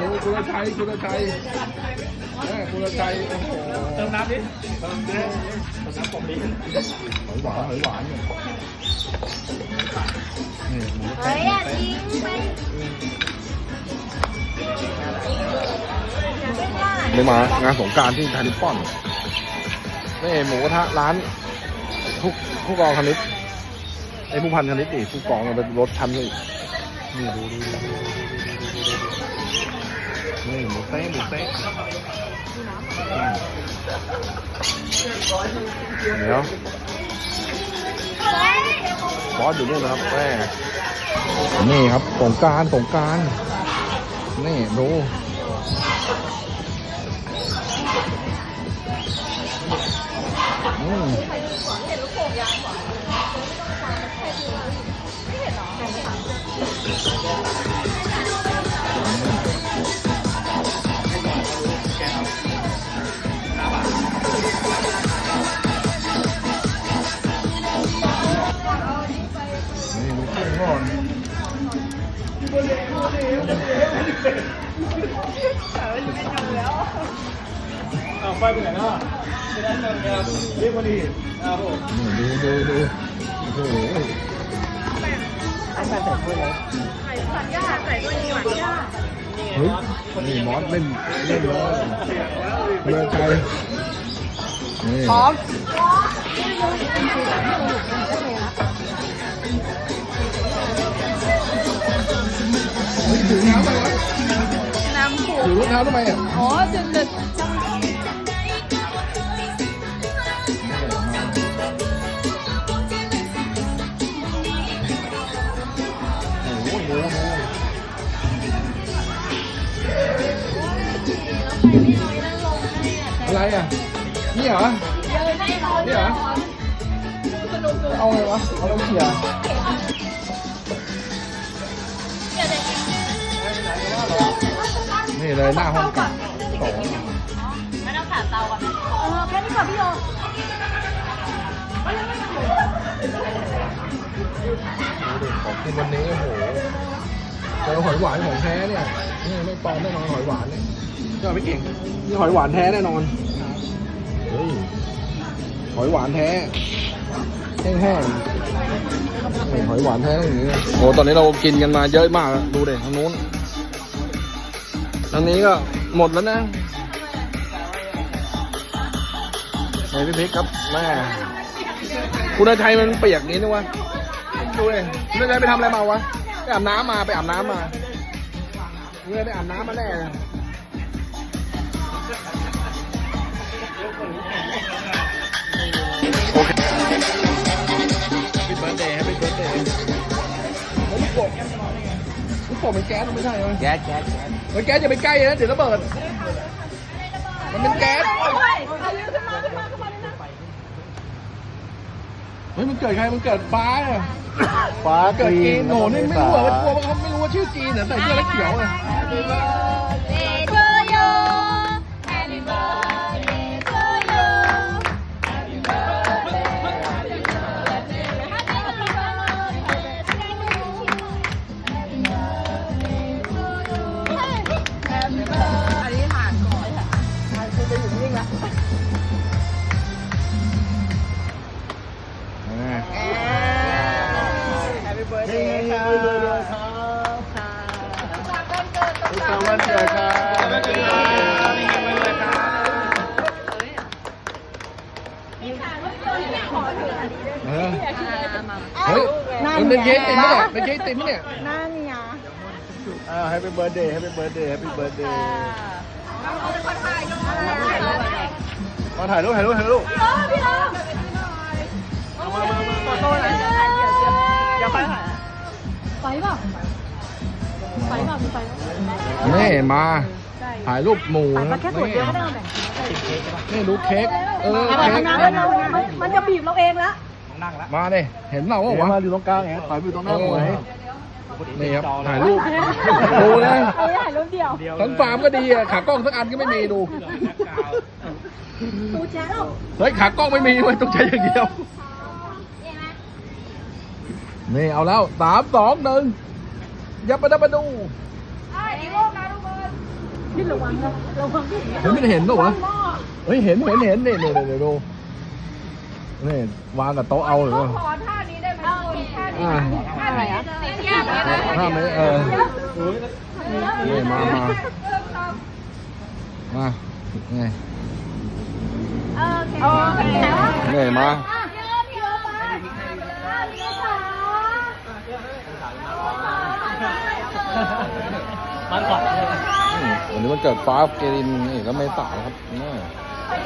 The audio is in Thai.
ดูคุณชัยคุณชัยแม่คุณชัยโอ้โหเติมน้ำดิเติมดิเติมน้ำผมดิหอยหวานหอยหวานเนี่ยนี่หมูเฮ้ยอย่าทิ้งไปอย่าไปว่านี่มางานสงการที่ทาริปอนนี่หมูกระทะร้านผู้ผู้กองคณิตไอ้ผู้พันคณิตดิผู้กองเป็นรถชั้นเลยนี่ดูดูดูดู นี่หมูเต๊ะหมูเต๊ะเดี๋ยวบอสอยู่นู่นนะครับแม่นี่ครับสงการสงการนี่ดูอืม อ้าวไฟไปไหนแล้วอะไม่ได้เติมครับเรียกมาดิอ้าวผมนี่ดูดูดูโอ้โหอันนั้นแต่ถ้วยเลยใส่ผักย่าใส่ก็ดีหวานย่าเฮ้ยนี่มอสเล่นเล่นแล้วเรือไกลนี่พร้อมเฮ้ยถือน้ำไปวะน้ำผูถือรถน้ำทำไมอะอ๋อจนเด็ อะไรอะ นี่เหรอ นี่เหรอ เอาไงวะ เอาแล้วเขี่ยนี่เลยหน้าห้องกับสองไม่ต้องขาดเตาก่อนเออแค่นี้ก่อนพี่โยของกินวันนี้โอ้โหเจอหอยหวานของแท้เนี่ย นี่ไม่ปลอมแน่นอนหอยหวานเนี่ยเดี๋ยวไม่เก่งนี่หอยหวานแท้แน่นอน เฮ้ยหอยหวานแท้แห้งๆหอยหวานแท้อย่างนี้โอ้ตอนนี้เรากินกันมาเยอะมากดูเด็ทางนู้นทางนี้ก็หมดแล้วนะไหนพี่พิกครับแม่คุณอาชัยมันเปียกนี้นะวะดูเลยคุณอาชัยไปทำอะไรมาวะไปอาบน้ำมาไปอาบน้ำมาคุณอาชัยไปอาบน้ำมาแน่ ลูกโป่งเป็นแก๊สมันไม่ใช่ไหมแก๊สแก๊สแก๊สเฮ้ยแก๊สอย่าไปใกล้นะเดี๋ยวระเบิด มันเป็นแก๊สเฮ้ยมันเกิดใครมันเกิดฟ้าอะฟ้าเกิดจีนโหนี่ไม่รู้อว่ากลัวเขาไม่รู้ว่าชื่อจีนเหรอใส่เสื้อแล้วเขียวเลย เออเฮ้ยมันเป็นเค้กติ่มไหมเนี่ยเป็นเค้กติ่มไหมเนี่ยอ่า Happy birthday Happy birthday Happy birthday มาถ่ายรูปถ่ายรูปถ่ายรูปพี่น้องมามามาขอโทษนะอย่าไปถ่ายไฟเปล่าไฟเปล่ามีไฟไหมนี่มาถ่ายรูปหมู่นะแค่ส่วนเดียวก็ได้แบ่งนี่ดูเค้กเออเอาเค้กน้ำมันมันจะบีบเราเองละ นั่งละมาดิเห็นเราหัว่าวมาวะอยู่ตรงกลางไงถ่ายอยู่ตรงหน้าหมวยนี่ครับถ่ายรูปดูนะเออถ่ายรูปเดียวทั้งฟาร์มก็ดีอะขากล้องสักอันก็ไม่มีดูตูแจ๊เราเฮ้ยขากล้องไม่มีเว้ยต้องใช้อย่างเดียวนี่เอาแล้วสามสองหนึ่งยับไปดับไปดูไอ้ดีโลกนะทุกคนพี่ระวังนะระวังพี่เฮ้ยไม่ได้เห็นปะวะเฮ้ยเห็นเห็นเห็นนี่นี่นี่ดู นี่วางกับโต๊ะเอาหรือเปล่าขอท่านี้ได้ไหมคุณท่านี้อ่าท่าไหนอะแก้มเนี่ยนะถ้าไม่เออโอ้ยนี่มามามาไงโอเคนี่มามันก่อนอืมวันนี้มันเกิดฟ้าเกรินนี่แล้วไม่ตาครับนี่อัน